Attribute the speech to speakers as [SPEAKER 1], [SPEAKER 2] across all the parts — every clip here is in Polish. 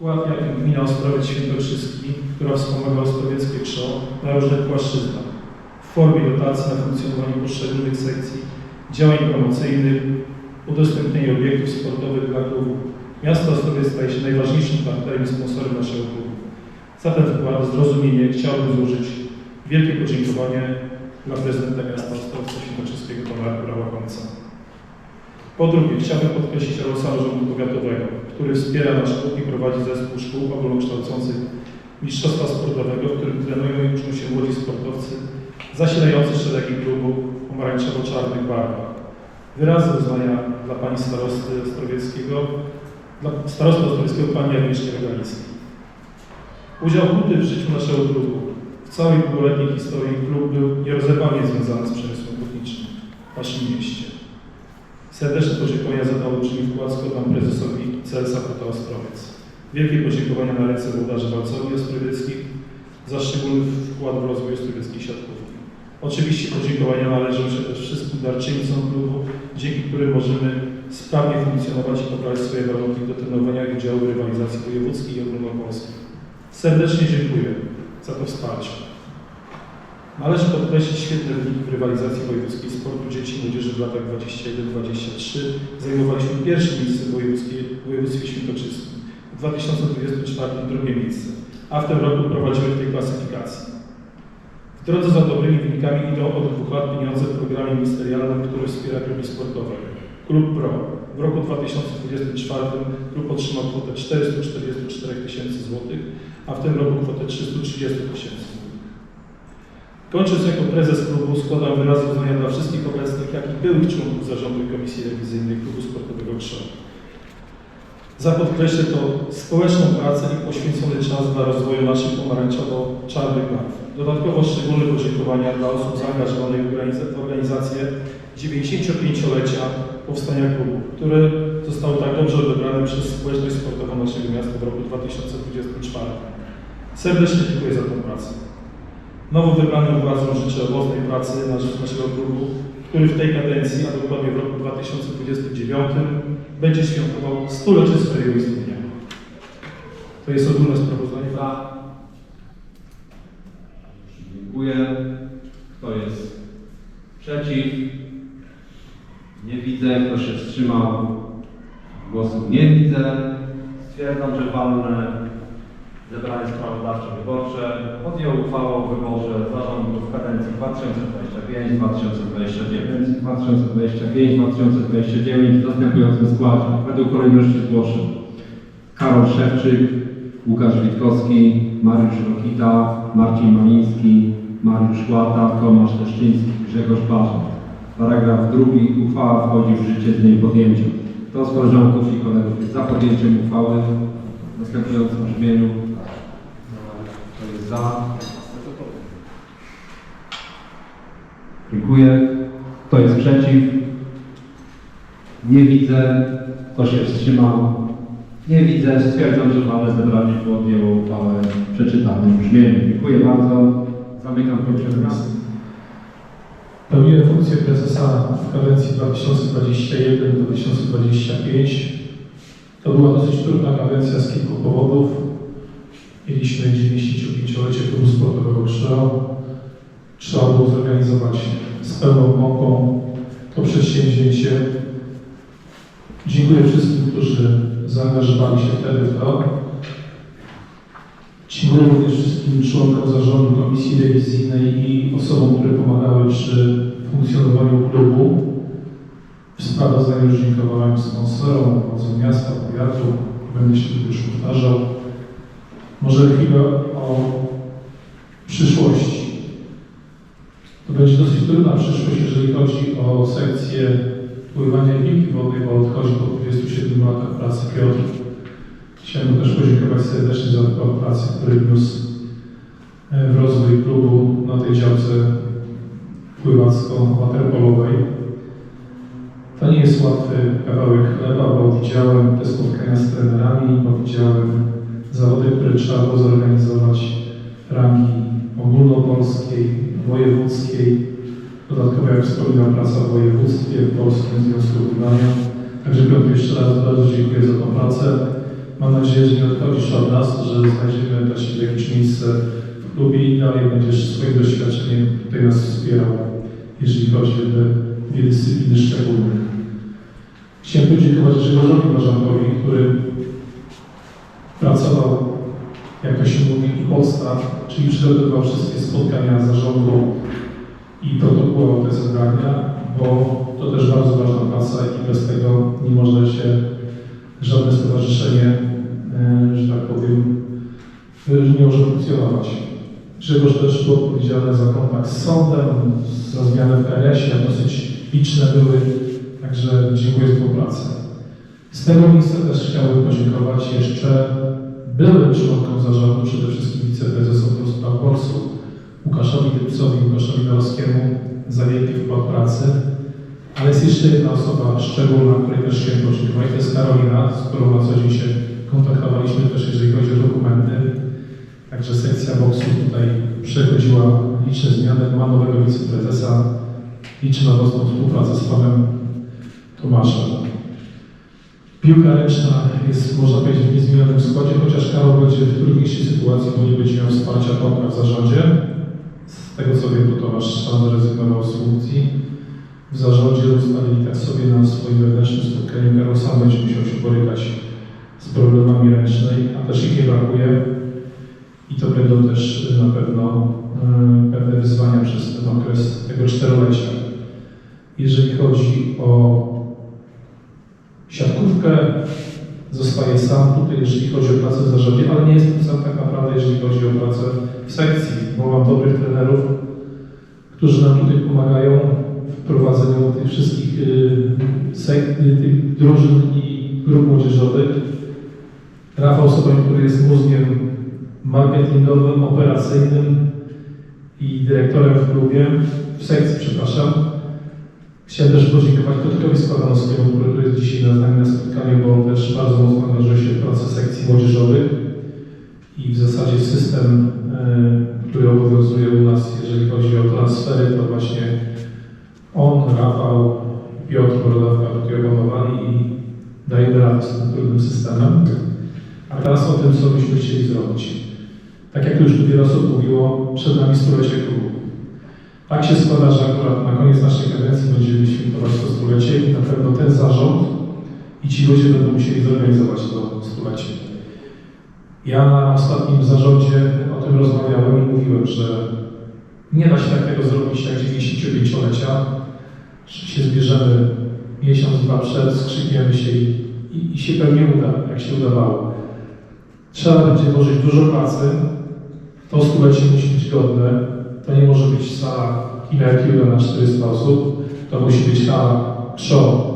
[SPEAKER 1] Wkład, jaki gmina Ostrowiec Świętokrzyski, która wspomaga Ostrowieckie KSZO na różnych płaszczyznach w formie dotacji na funkcjonowanie poszczególnych sekcji, działań promocyjnych, udostępnienie obiektów sportowych dla klubu. Miasto Ostrowiec staje się najważniejszym partnerem i sponsorem naszego klubu. Za ten wkład, zrozumienie chciałbym złożyć wielkie podziękowanie dla prezydenta miasta Ostrowca Świętokrzyskiego pana Artura Łakomca. Po drugie, chciałbym podkreślić rolę samorządu powiatowego, który wspiera nasz klub i prowadzi zespół szkół ogólnokształcących mistrzostwa sportowego, w którym trenują i uczą się młodzi sportowcy zasilający szeregi klubu pomarańczowo-czarnych barwach. Wyrazy uznania dla pani starosty Ostrowieckiego, dla starosty Ostrowieckiego pani Agnieszki Regalickiej. Udział Huty w życiu naszego klubu w całej długoletniej historii klub był nierozerwalnie związany z przemysłem hutniczym w naszym mieście. Serdeczne podziękowania za olbrzymi wkład składam prezesowi CSA Huta Ostrowiec. Wielkie podziękowania na ręce włodarzy Walcowi Ostrowieckich za szczególny wkład w rozwój Ostrowieckich siatkówki. Oczywiście podziękowania należą się też wszystkim darczyńcom klubu, dzięki którym możemy sprawnie funkcjonować i poprawić swoje warunki do trenowania i udziału w rywalizacji wojewódzkiej i ogólnopolskiej. Serdecznie dziękuję za to wsparcie. Należy podkreślić świetne wyniki w rywalizacji wojewódzkiej sportu dzieci i młodzieży w latach 21-23. Zajmowaliśmy pierwsze miejsce w województwie świętokrzyskim. W 2024 drugie miejsce, a w tym roku prowadzimy w tej klasyfikacji. W drodze za dobrymi wynikami idą od dwóch lat pieniądze w programie ministerialnym, który wspiera kluby sportowe. Klub Pro. W roku 2024 klub otrzymał kwotę 444 tysięcy złotych, a w tym roku kwotę 330 tysięcy. Kończąc jako prezes klubu składam wyrazy uznania dla wszystkich obecnych, jak i byłych członków zarządu i komisji rewizyjnej klubu sportowego Krzon. Za podkreślę to społeczną pracę i poświęcony czas dla rozwoju naszych pomarańczowo-czarnych barw. Dodatkowo szczególne podziękowania dla osób zaangażowanych w organizację 95-lecia powstania klubu, które zostało tak dobrze odebrane przez społeczność sportową naszego miasta w roku 2024. Serdecznie dziękuję za tę pracę. Nowo wybranym władzom życzę owocnej pracy na rzecz naszego klubu, który w tej kadencji, a dokładnie w roku 2029, będzie świętował stulecie swojego istnienia. To jest ogólne sprawozdanie.
[SPEAKER 2] Dziękuję. Kto jest przeciw? Nie widzę. Kto się wstrzymał? Głosów nie widzę. Stwierdzam, że walne zebranie sprawozdawczo-wyborcze podjęło uchwałę o wyborze w kadencji 2025-2029 w następującym składzie. Według kolejności zgłoszeń. Karol Szewczyk, Łukasz Witkowski, Mariusz Rokita, Marcin Maliński, Mariusz Łata, Tomasz Leszczyński, Grzegorz Barzak. Paragraf drugi. Uchwała wchodzi w życie z dniem podjęcia. Kto z koleżanków i kolegów jest za podjęciem uchwały w następującym brzmieniu? Za? Dziękuję. Kto jest przeciw? Nie widzę. Kto się wstrzymał? Nie widzę. Stwierdzam, że walne zebranie podjęło uchwałę w przeczytanym brzmieniu. Dziękuję bardzo. Zamykam obrady.
[SPEAKER 1] Pełniłem funkcję prezesa w kadencji 2021-2025. To była dosyć trudna kadencja z kilku powodów. Mieliśmy 95-lecie klubu Krzeo. Trzeba było zorganizować z pełną mąką to przedsięwzięcie. Dziękuję wszystkim, którzy zaangażowali się wtedy w to. Dziękuję również wszystkim członkom zarządu komisji rewizyjnej i osobom, które pomagały przy funkcjonowaniu klubu. W sprawozdaniu dziękowałem sponsorom, władzom miasta, powiatu. Będę się tu już powtarzał. Może chwilę o przyszłości. To będzie dosyć trudna przyszłość, jeżeli chodzi o sekcję pływania piłki wodnej, bo odchodzi po 27 latach pracy Piotr. Chciałem mu też podziękować serdecznie za wkład pracy, który wniósł e, w rozwój klubu na tej działce pływacko-waterpolowej. To nie jest łatwy kawałek chleba, bo widziałem te spotkania z trenerami, bo widziałem zawody, które trzeba było zorganizować rangi ogólnopolskiej, wojewódzkiej. Dodatkowo, jak wspominam, praca w województwie, w Polskim Związku Pływania. Także Piotr, jeszcze raz bardzo dziękuję za tę pracę. mam nadzieję, że nie odchodzisz od nas, że znajdziemy Ciebie jakieś miejsce w klubie i dalej będziesz swoim doświadczeniem tutaj nas wspierał, jeżeli chodzi o te dyscypliny szczególne. Chciałem podziękować Grzegorzowi Marzankowi, który pracował, jak to się mówi, i podstaw, czyli przygotowywał wszystkie spotkania zarządu i protokołował te zebrania, bo to też bardzo ważna praca i bez tego nie może się żadne stowarzyszenie, e, że tak powiem, e, nie może funkcjonować. Grzegorz też był odpowiedzialny za kontakt z sądem, za zmianę w KRS-ie, dosyć liczne były, także dziękuję za współpracę. Z tego miejsca też chciałbym podziękować jeszcze byłym członkom zarządu, przede wszystkim wiceprezesom do spraw głosu, Łukaszowi Dypcowi, Łukaszowi Dorowskiemu za wielki wkład pracy. Ale jest jeszcze jedna osoba szczególna, której też chciałem podziękować, to jest Karolina, z którą na co dzień się kontaktowaliśmy też jeżeli chodzi o dokumenty. Także sekcja boksu tutaj przechodziła liczne zmiany, ma nowego wiceprezesa, liczy na mocną współpracę z panem Tomaszem. Piłka ręczna jest, można powiedzieć, w niezmienionym składzie, chociaż Karol będzie w trudniejszej sytuacji, bo nie będzie miał wsparcia Tomka w zarządzie. Z tego co wiem, to Tomasz sam zrezygnował z funkcji. W zarządzie ustalili tak sobie na swoim wewnętrznym spotkaniu, Karol sam będzie musiał się borykać z problemami ręcznej, a też ich nie brakuje. I to będą też na pewno e, pewne wyzwania przez ten okres tego czterolecia. Jeżeli chodzi o siatkówkę, zostaje sam tutaj, jeżeli chodzi o pracę w zarządzie, ale nie jestem sam tak naprawdę, jeżeli chodzi o pracę w sekcji, bo mam dobrych trenerów, którzy nam tutaj pomagają w prowadzeniu tych wszystkich y, sek, y, tych drużyn i grup młodzieżowych. Rafał Soboń, który jest mózgiem marketingowym, operacyjnym i dyrektorem w klubie, w sekcji, przepraszam. Chciałem też podziękować Piotrkowi Składanowskiemu, który jest dzisiaj na nami na spotkaniu, bo on też bardzo mocno angażuje się w pracę sekcji młodzieżowych i w zasadzie system, e, który obowiązuje u nas, jeżeli chodzi o transfery, to właśnie on, Rafał, Piotr Morodawka tutaj opanowali i dajemy radę z tym trudnym systemem. A teraz o tym, co byśmy chcieli zrobić. Tak jak już tu wiele osób mówiło, przed nami stulecie klubu. Tak się składa, że akurat na koniec naszej kadencji będziemy świętować to stulecie i na pewno ten zarząd i ci ludzie będą musieli zorganizować to stulecie. Ja na ostatnim zarządzie o tym rozmawiałem i mówiłem, że nie da się takiego zrobić jak 95-lecia, że się zbierzemy miesiąc, dwa przed, skrzykniemy się i, i, i się pewnie uda, jak się udawało. Trzeba będzie włożyć dużo pracy, to stulecie musi być godne, to nie może być sala Kiuda na 400 osób, to musi być hala show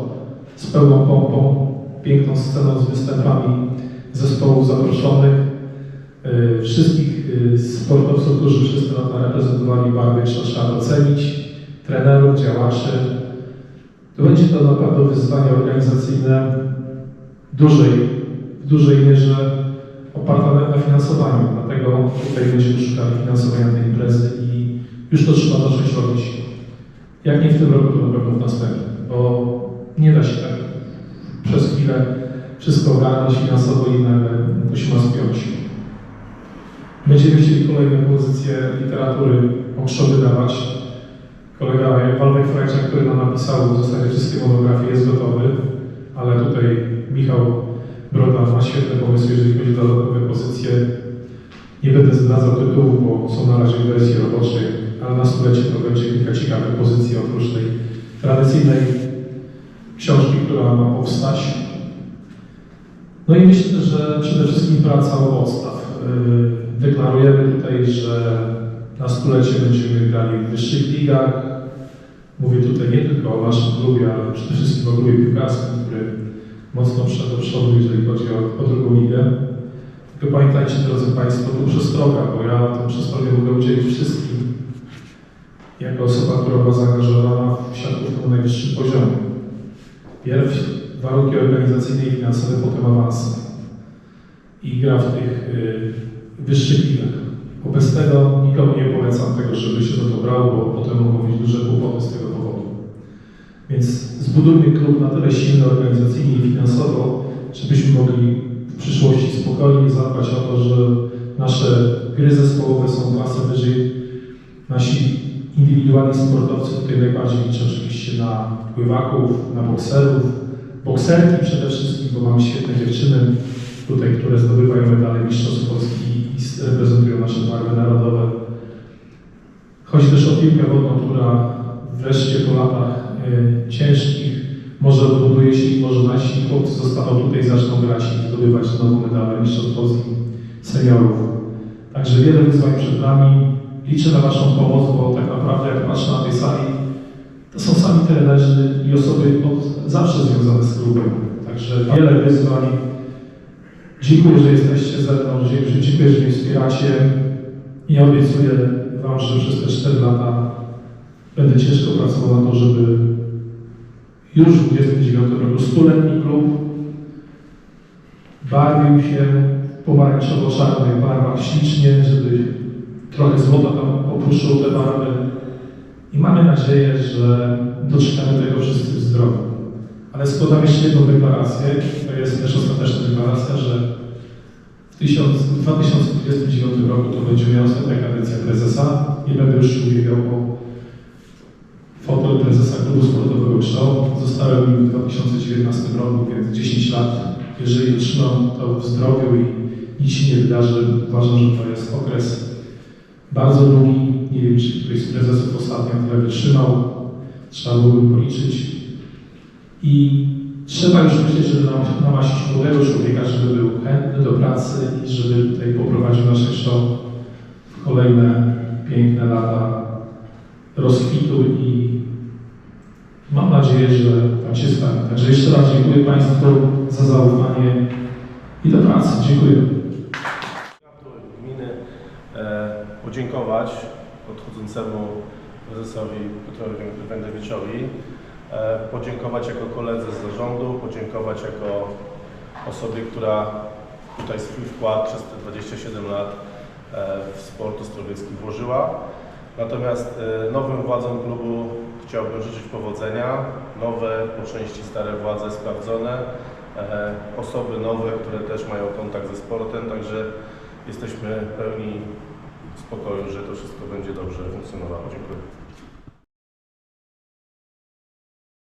[SPEAKER 1] z pełną pompą, piękną sceną z występami zespołów zaproszonych, yy, wszystkich yy, sportowców, którzy przez te lata reprezentowali barwy, trzeba, docenić, trenerów, działaczy. To będzie to naprawdę wyzwanie organizacyjne dużej, w dużej mierze oparte na, na finansowaniu, dlatego tutaj będziemy szukali finansowania tej imprezy już to trzeba zacząć robić. Jak nie w tym roku, to na pewno w następnym, bo nie da się tak przez chwilę wszystko ogarnąć finansowo i nagle to się spiąć. Będziemy chcieli kolejne pozycje literatury o wydawać. Kolega Waldek Frajczak, który nam napisał w zasadzie wszystkie monografie, jest gotowy, ale tutaj Michał Broda ma świetne pomysły, jeżeli chodzi o dodatkowe pozycje. Nie będę zdradzał tytułów, bo są na razie w wersji ale na stulecie to będzie kilka ciekawych pozycji oprócz tej tradycyjnej książki, która ma powstać. No i myślę, że przede wszystkim praca u podstaw. Yy, Deklarujemy tutaj, że na stulecie będziemy grali w wyższych ligach. Mówię tutaj nie tylko o naszym klubie, ale przede wszystkim o klubie piłkarskim, który mocno przed do przodu, jeżeli chodzi o, o drugą ligę. Tylko pamiętajcie, drodzy Państwo, to przestroga, bo ja tę przestrogę mogę udzielić wszystkim, jako osoba, która była zaangażowana w siatkówkę na najwyższym poziomie. Pierw warunki organizacyjne i finansowe, potem awanse. I gra w tych y, wyższych ligach. Bo bez tego nikomu nie polecam tego, żeby się to brało, bo potem mogą być duże kłopoty z tego powodu. Więc zbudujmy klub na tyle silny organizacyjnie i finansowo, żebyśmy mogli w przyszłości spokojnie zadbać o to, że nasze gry zespołowe są klasy wyżej. Nasi indywidualni sportowcy, tutaj najbardziej liczę oczywiście na pływaków, na bokserów, bokserki przede wszystkim, bo mamy świetne dziewczyny tutaj, które zdobywają medale Mistrzostw Polski i reprezentują nasze barwy narodowe. Chodzi też o piłkę wodną, która wreszcie po latach e, ciężkich może odbuduje się i może nasi chłopcy zostaną tutaj zaczną grać i zdobywać znowu medale Mistrzostw Polski seniorów. Także wiele wyzwań przed nami. Liczę na Waszą pomoc, bo tak naprawdę jak patrzę na tej sali, to są sami trenerzy i osoby od zawsze związane z klubem. Także wiele wyzwań. Dziękuję, że jesteście ze mną, dziękuję, że mnie wspieracie i obiecuję Wam, że przez te 4 lata będę ciężko pracował na to, żeby już w 29 roku stuletni klub bawił się pomarańczowo-czarnych barwach ślicznie, żeby trochę złota tam opuszczał te barwy i mamy nadzieję, że doczekamy tego wszyscy w zdrowiu. Ale składam jeszcze jedną deklarację, to jest też ostateczna deklaracja, że w 1000 w 2029 roku to będzie miała ostatnia kadencja prezesa. Nie będę już ubiegał o fotel prezesa klubu sportowego Kształt. Zostałem w 2019 roku, więc 10 lat. Jeżeli utrzymam to w zdrowiu i nic się nie wydarzy, uważam, że to jest okres bardzo długi. Nie wiem, czy któryś z prezesów ostatnio tyle wytrzymał. Trzeba byłoby policzyć. I trzeba już myśleć, żeby nam, namasić młodego człowieka, żeby był chętny do pracy i żeby tutaj poprowadził nasze show w kolejne piękne lata rozkwitu i mam nadzieję, że tak się stanie. Także jeszcze raz dziękuję Państwu za zaufanie i do pracy. Dziękuję.
[SPEAKER 3] Podziękować odchodzącemu prezesowi Piotrowi Wędrowiczowi, e, podziękować jako koledze z zarządu, podziękować jako osobie, która tutaj swój wkład przez te 27 lat e, w sport ostrowiecki włożyła. Natomiast e, nowym władzom klubu chciałbym życzyć powodzenia, nowe, po części stare władze sprawdzone, osoby nowe, które też mają kontakt ze sportem, także jesteśmy pełni spokoju, że to wszystko będzie dobrze funkcjonowało. Dziękuję.